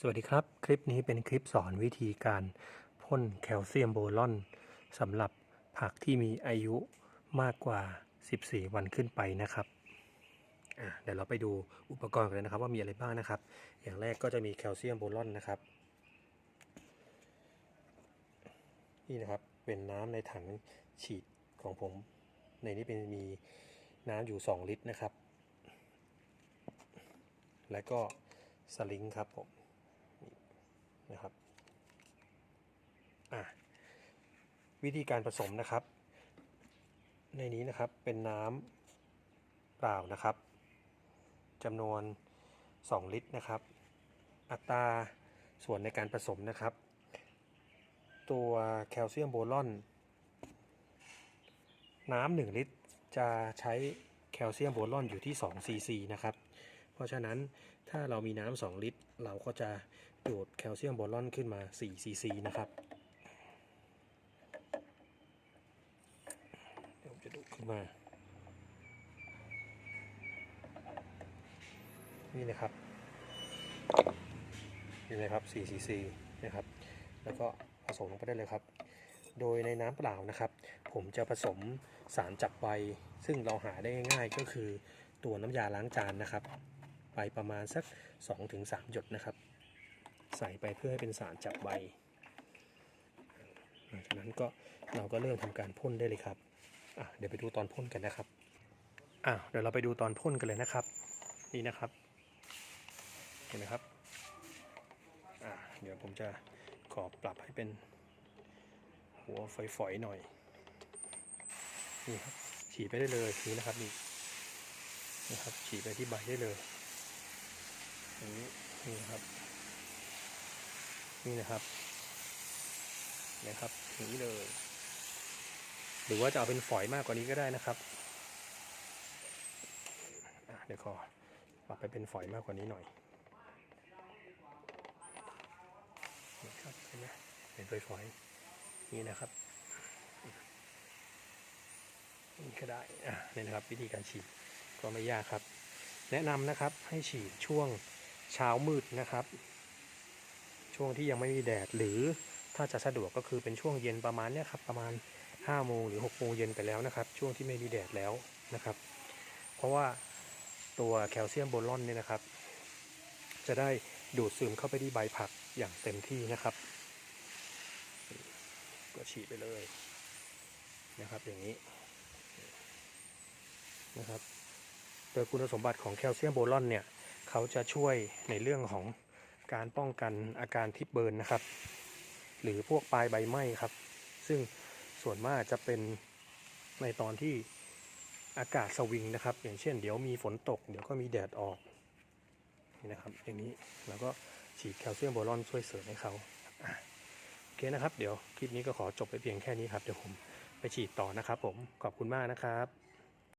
สวัสดีครับ คลิปนี้เป็นคลิปสอนวิธีการพ่นแคลเซียมโบรอนสำหรับผักที่มีอายุมากกว่า 14 วันขึ้นไปนะครับ เดี๋ยวเราไปดูอุปกรณ์กันเลยนะครับว่ามีอะไรบ้างนะครับ อย่างแรกก็จะมีแคลเซียมโบรอนนะครับ นี่นะครับเป็นน้ำในถังฉีดของผม ในนี้เป็นมีน้ำอยู่ 2 ลิตรนะครับ และก็สลิงครับผม นะครับวิธีการผสมนะครับ ในนี้นะครับเป็นน้ำเปล่านะครับจำนวน 2 ลิตรนะครับ อัตราส่วนในการผสมนะครับ ตัวแคลเซียมโบรอน น้ำ1ลิตรจะใช้แคลเซียมโบรอนอยู่ที่2ซีซีนะครับ เพราะฉะนั้นถ้าเรามีน้ำ2ลิตร เราก็จะดูดแคลเซียมโบรอนขึ้นมา4ซีซีนะครับเดี๋ยวผมจะดูดขึ้นมา นี่นะครับนี่เลยครับ4ซีซีนะครับ แล้วก็ผสมลงไปได้เลยครับ โดยในน้ำเปล่านะครับ ผมจะผสมสารจับใบ ซึ่งเราหาได้ง่ายๆก็คือตัวน้ำยาล้างจานนะครับ ไปประมาณสัก 2-3 หยดนะครับ ใส่ไปเพื่อให้เป็นสารจับใบหลังจากนั้นก็เราก็เริ่มทำการพ่นได้เลยครับอะเดี๋ยวไปดูตอนพ่นกันนะครับอะเดี๋ยวเราไปดูตอนพ่นกันเลยนะครับ นี่นะครับ เห็นไหมครับอะเดี๋ยวผมจะขอปรับให้เป็นหัวฝอยๆหน่อยนี่ครับฉีดไปได้เลยนี่นะครับนี่นะครับฉีดไปที่ใบได้เลย นี้นี่นะครับ นี่นะครับนะครับอย่างนี้เลย หรือว่าจะเอาเป็นฝอยมากกว่านี้ก็ได้นะครับเดี๋ยวขอปรับไปเป็นฝอยมากกว่านี้หน่อยนี่ครับเห็นไหมเป็นฝอยๆนี่นะครับนี่ก็ได้อะนี่นะครับวิธีการฉีดก็ไม่ยากครับ แนะนำนะครับให้ฉีดช่วง เช้ามืดนะครับ ช่วงที่ยังไม่มีแดดหรือถ้าจะสะดวกก็คือเป็นช่วงเย็นประมาณเนี้ยครับประมาณ5โมงหรือ6โมงเย็นไปแล้วนะครับ ช่วงที่ไม่มีแดดแล้วนะครับ เพราะว่าตัวแคลเซียมโบรอนเนี่ยนะครับ จะได้ดูดซึมเข้าไปที่ใบผักอย่างเต็มที่นะครับ ก็ฉีดไปเลยนะครับอย่างนี้นะครับ ยคุณสมบัติของแคลเซียมโบรอนเนี่ยเขาจะช่วยในเรื่องของการป้องกันอาการทิปเบิร์นนะครับ หรือพวกปลายใบไหม้ครับ ซึ่งส่วนมากจะเป็นในตอนที่อากาศสวิงนะครับ อย่างเช่น เดี๋ยวมีฝนตก เดี๋ยวก็มีแดดออกนี่นะครับอย่างนี้แล้วก็ฉีดแคลเซียมโบรอนช่วยเสริมให้เขาโอเคนะครับ เดี๋ยวคลิปนี้ก็ขอจบไปเพียงแค่นี้ครับ เดี๋ยวผมไปฉีดต่อนะครับผม ขอบคุณมากนะครับ